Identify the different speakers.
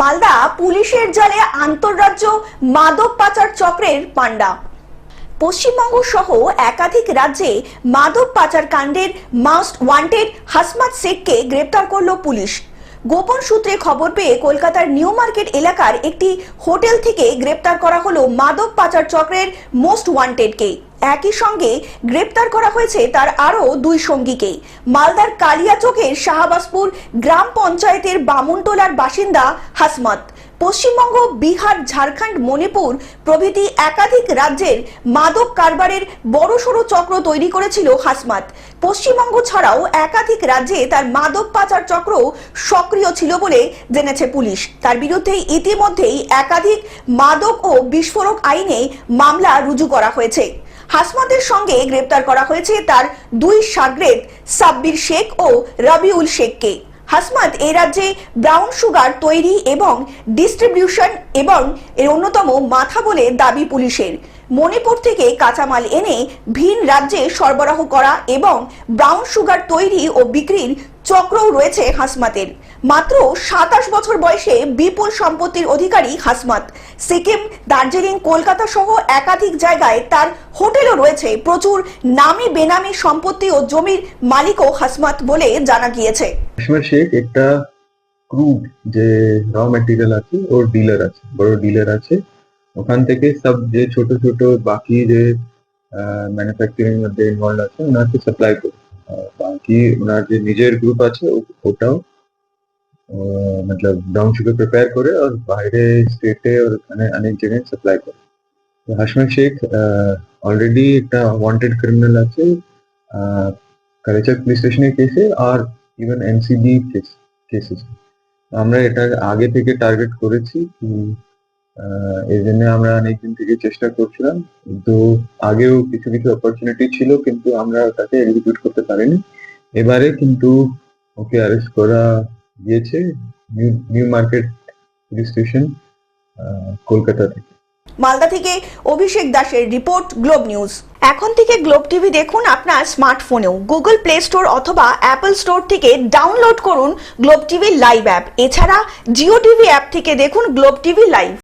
Speaker 1: মালদা পুলিশের জালে আন্তঃরাজ্য মাদক পাচার চক্রের পাণ্ডা। পশ্চিমবঙ্গ সহ একাধিক রাজ্যে মাদক পাচার কাণ্ডের মাস্ট ওয়ান্টেড হাসমাত শেখকে গ্রেপ্তার করল পুলিশ। গোপন সূত্রে খবর পেয়ে কলকাতার নিউ মার্কেট এলাকার একটি হোটেল থেকে গ্রেপ্তার করা হলো মাদক পাচার চক্রের মোস্ট ওয়ান্টেডকে একই সঙ্গে গ্রেপ্তার করা হয়েছে তার আরও দুই সঙ্গীকে মালদার কালিয়াচকের শাহবাজপুর গ্রাম পঞ্চায়েতের বামুনটোলার বাসিন্দা হাসমাত। পশ্চিমবঙ্গ, বিহার, ঝাড়খণ্ড, মণিপুর প্রভৃতি একাধিক রাজ্যের মাদক কারবারের বড়সড় চক্র তৈরি করেছিল হাসমাত। পশ্চিমবঙ্গ ছাড়াও একাধিক রাজ্যে তার মাদক পাচার চক্র সক্রিয় ছিল বলে জেনেছে পুলিশ। তার বিরুদ্ধে ইতিমধ্যেই একাধিক মাদক ও বিস্ফোরক আইনে মামলা রুজু করা হয়েছে। হাসমাতের সঙ্গে গ্রেপ্তার করা হয়েছে তার দুই সাগরেদ, সাব্বির শেখ ও রবিউল শেখকে। হাসমাত এই রাজ্যে ব্রাউন সুগার তৈরি এবং ডিস্ট্রিবিউশন এবং এর অন্যতম মাথা বলে দাবি পুলিশের। মণিপুর থেকে কাঁচামাল এনে ভিন রাজ্যে সরবরাহ করা এবং ব্রাউন সুগার তৈরি ও বিক্রির চক্রও রয়েছে হাসমাতের। মাত্র সাতাশ বছর বয়সে বিপুল সম্পত্তির অধিকারী হাসমাত। সিকিম, দার্জিলিং, কলকাতা সহ একাধিক জায়গায় তার হোটেলও রয়েছে। প্রচুর নামি বেনামি সম্পত্তি ও জমির মালিকও হাসমাত বলে জানা গিয়েছে।
Speaker 2: শেখ একটা ক্রুড যে র ম্যাটেরিয়াল আছে, ওর ডিলার আছে, বড় ডিলার আছে। ওখান থেকে সব যে ছোট ছোট বাকি যে ম্যানুফ্যাকচারিং মধ্যে ইনভলভ আছে, ওনাকে সাপ্লাই করে বাকি ওনার যে নিজের গ্রুপ আছে ওটাও মতলব ব্রাউন সুগার প্রিপেয়ার করে আর বাইরে স্টেটে আর ওখানে অনেক জায়গায় সাপ্লাই করে। তো হাসমিন শেখ অলরেডি একটা ওয়ান্টেড ক্রিমিনাল আছে কালেচার পুলিশ স্টেশনের কেসে আর ইভেন এনসিবি কেস কেসেস আমরা এটা আগে থেকে টার্গেট করেছি এই জন্য আমরা অনেকদিন থেকে চেষ্টা করছিলাম, কিন্তু আগেও কিছু কিছু অপরচুনিটি ছিল, কিন্তু আমরা ওটাকে এক্সিকিউট করতে পারিনি। এবারে কিন্তু ওকে অ্যারেস্ট করা গিয়েছে new new market police station Kolkata থেকে।
Speaker 1: মালদা থেকে অভিষেক দাসের রিপোর্ট, গ্লোব নিউজ। এখন থেকে গ্লোব টিভি দেখুন আপনার স্মার্টফোনেও। গুগল প্লে স্টোর অথবা অ্যাপল স্টোর থেকে ডাউনলোড করুন গ্লোব টিভি লাইভ অ্যাপ। এছাড়া জিও টিভি অ্যাপ থেকে দেখুন গ্লোব টিভি লাইভ।